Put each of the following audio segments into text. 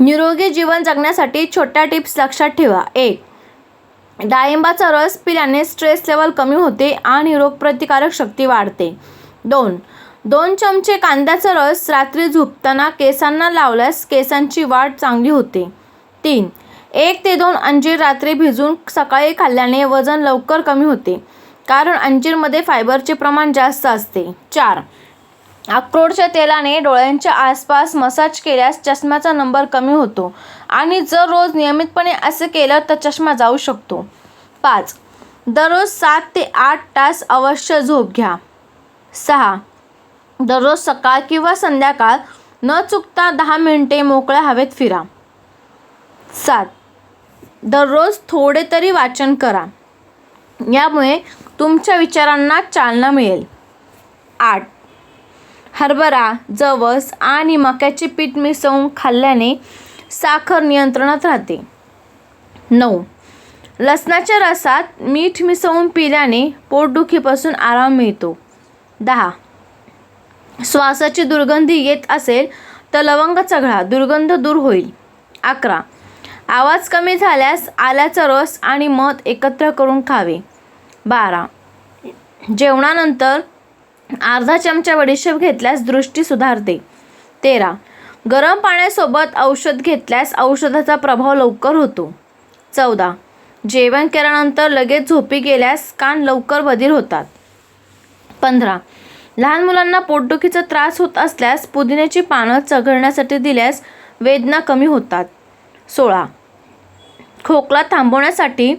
निरोगी जीवन जगण्यासाठी छोट्या टिप्स लक्षात ठेवा. एक डाळिंबाचा रस पिल्याने स्ट्रेस लेवल कमी होते आणि रोगप्रतिकारक शक्ती वाढते. दोन दोन चमचे कांद्याचा रस रात्री झोपताना केसांना लावल्यास केसांची वाढ चांगली होते. तीन एक ते दोन अंजीर रात्री भिजून सकाळी खाल्ल्याने वजन लवकर कमी होते कारण अंजीरमध्ये फायबरचे प्रमाण जास्त असते. चार अक्रोडच्या तेलाने डोळ्यांच्या आसपास मसाज केल्यास चष्म्याचा नंबर कमी होतो. आणि जर रोज नियमितपणे असे केलं तर चष्मा जाऊ शकतो. पाच. दररोज सात ते आठ तास अवश्य झोप घ्या. सहा. दररोज सकाळ किंवा संध्याकाळ न चुकता दहा मिनिटे मोकळ्या हवेत फिरा. सात. दररोज थोडे तरी वाचन करा. यामुळे तुमच्या विचारांना चालना मिळेल. आठ. हरभरा जवस आणि मक्याचे पीठ मिसळून खाल्ल्याने साखर नियंत्रणात राहते. नऊ. लसणाच्या रसात मीठ मिसळून पिल्याने पोटदुखीपासून आराम मिळतो. दहा. श्वासाची दुर्गंधी येत असेल तर लवंग चघळा दुर्गंध दूर होईल. अकरा. आवाज कमी झाल्यास आल्याचा रस आणि मध एकत्र करून खावे. बारा. जेवणानंतर अर्धा चमचा बडीशेप घेतल्यास दृष्टी सुधारते. तेरा. गरम पाण्यासोबत औषध घेतल्यास औषधाचा प्रभाव लवकर होतो. चौदा. जेवण केल्यानंतर लगेच झोपी गेल्यास कान लवकर बधीर होतात. पंधरा. लहान मुलांना पोटदुखीचा त्रास होत असल्यास पुदिन्याची पानं चघळण्यासाठी दिल्यास वेदना कमी होतात. सोळा. खोकला थांबवण्यासाठी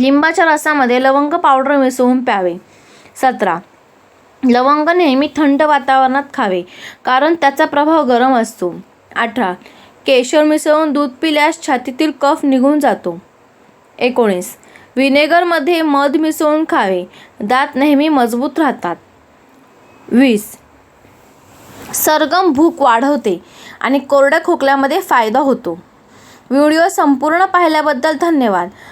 लिंबाच्या रसामध्ये लवंग पावडर मिसळून प्यावे. सतरा. लवंग नेहमी थंड वातावरणात खावे कारण त्याचा प्रभाव गरम असतो. अठरा. केशर मिसळून दूध पिल्यास छातीतील कफ निघून जातो. एकोणीस. व्हिनेगरमध्ये मध मिसळून खावे दात नेहमी मजबूत राहतात. वीस. सरगम भूक वाढवते आणि कोरड्या खोकल्यामध्ये फायदा होतो. व्हिडिओ संपूर्ण पाहिल्याबद्दल धन्यवाद.